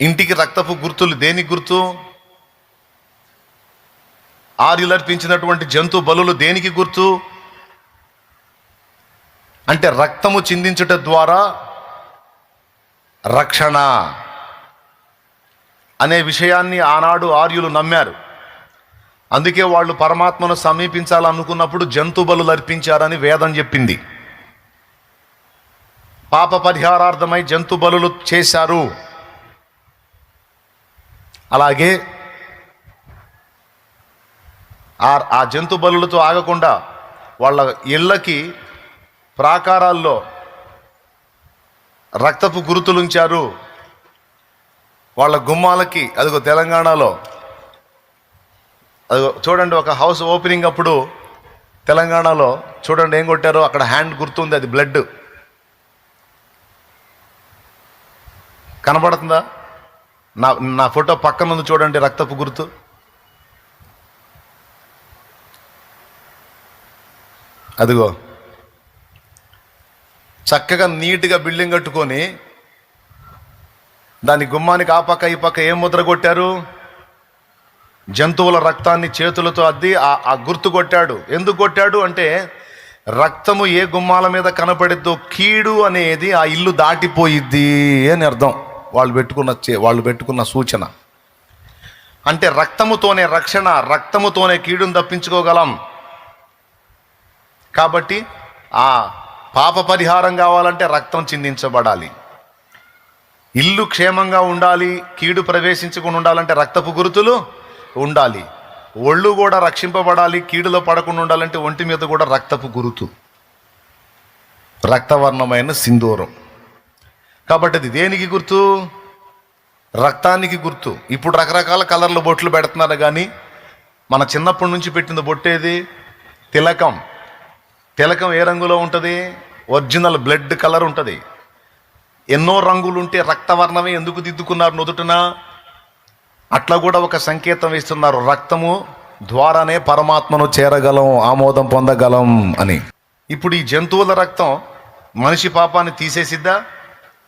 ఇంటికి రక్తపు గుర్తులు దేనికి గుర్తు? ఆర్యులు అర్పించినటువంటి జంతు బలులు దేనికి గుర్తు? అంటే రక్తము చిందించుట ద్వారా రక్షణ అనే విషయాన్ని ఆనాడు ఆర్యులు నమ్మారు. అందుకే వాళ్ళు పరమాత్మను సమీపించాలనుకున్నప్పుడు జంతు బలులు అర్పించారని వేదం చెప్పింది. పాప పరిహారార్థమై జంతు బలులు చేశారు. అలాగే ఆ ఆ జంతు బలులతో ఆగకుండా వాళ్ళ ఇళ్ళకి ప్రాకారాల్లో రక్తపు గుర్తులుంచారు. వాళ్ళ గుమ్మాలకి అదిగో తెలంగాణలో అదిగో చూడండి ఒక హౌస్ ఓపెనింగ్ అప్పుడు తెలంగాణలో చూడండి ఏం కొట్టారో అక్కడ హ్యాండ్ గుర్తుంది అది బ్లడ్. కనబడుతుందా? నా నా ఫోటో పక్కన ఉంది చూడండి రక్తపు గుర్తు. అదిగో. చక్కగా నీట్గా బిల్డింగ్ కట్టుకొని దాని గుమ్మానికి ఆ పక్క ఈ పక్క ఏం ముద్ర కొట్టారు? జంతువుల రక్తాన్ని చేతులతో అద్ది ఆ ఆ గుర్తు కొట్టాడు. ఎందుకు కొట్టాడు అంటే రక్తము ఏ గుమ్మాల మీద కనపడిద్దో కీడు అనేది ఆ ఇల్లు దాటిపోయిద్ది అని అర్థం. వాళ్ళు పెట్టుకున్న చే- వాళ్ళు పెట్టుకున్న సూచన. అంటే రక్తముతోనే రక్షణ రక్తముతోనే కీడును తప్పించుకోగలం. కాబట్టి ఆ పాప పరిహారం కావాలంటే రక్తం చిందించబడాలి. ఇల్లు క్షేమంగా ఉండాలి కీడు ప్రవేశించకుండా ఉండాలంటే రక్తపు గురుతులు ఉండాలి. ఒళ్ళు కూడా రక్షింపబడాలి కీడులో పడకుండా ఉండాలంటే ఒంటి మీద కూడా రక్తపు గురుతు. రక్తవర్ణమైన సింధూరం. కాబట్టి అది దేనికి గుర్తు? రక్తానికి గుర్తు. ఇప్పుడు రకరకాల కలర్ల బొట్లు పెడుతున్నారు కానీ మన చిన్నప్పటి నుంచి పెట్టిన బొట్టేది తిలకం. తిలకం ఏ రంగులో ఉంటుంది? ఒరిజినల్ బ్లడ్ కలర్ ఉంటుంది. ఎన్నో రంగులు ఉంటే రక్తవర్ణమే ఎందుకు దిద్దుకున్నారు నుదుటిన? అట్లా కూడా ఒక సంకేతం ఇస్తున్నారు రక్తము ద్వారానే పరమాత్మను చేరగలం ఆమోదం పొందగలం అని. ఇప్పుడు ఈ జంతువుల రక్తం మనిషి పాపాన్ని తీసేసిద్దా?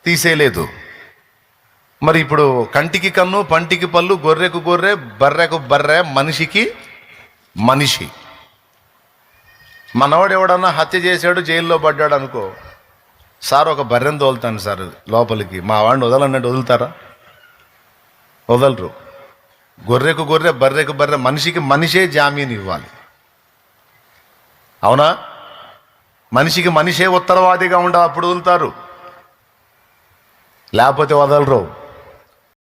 తీసేయలేదు. మరి ఇప్పుడు కంటికి కన్ను పంటికి పళ్ళు గొర్రెకు గొర్రె బర్రెకు బర్రె మనిషికి మనిషి. మనవాడు ఎవడన్నా హత్య చేశాడు జైల్లో పడ్డాడు అనుకో సార్ ఒక బర్రెను తోలుతాను సార్ లోపలికి. మా వాడిని వదలన్నట్టు వదులుతారా? వదలరు. గొర్రెకు గొర్రె బర్రెకు బర్రె మనిషికి మనిషే జామీన్ ఇవ్వాలి. అవునా? మనిషికి మనిషే ఉత్తరవాదిగా ఉండాలి అప్పుడు వదులుతారు. లేకపోతే వదలరు.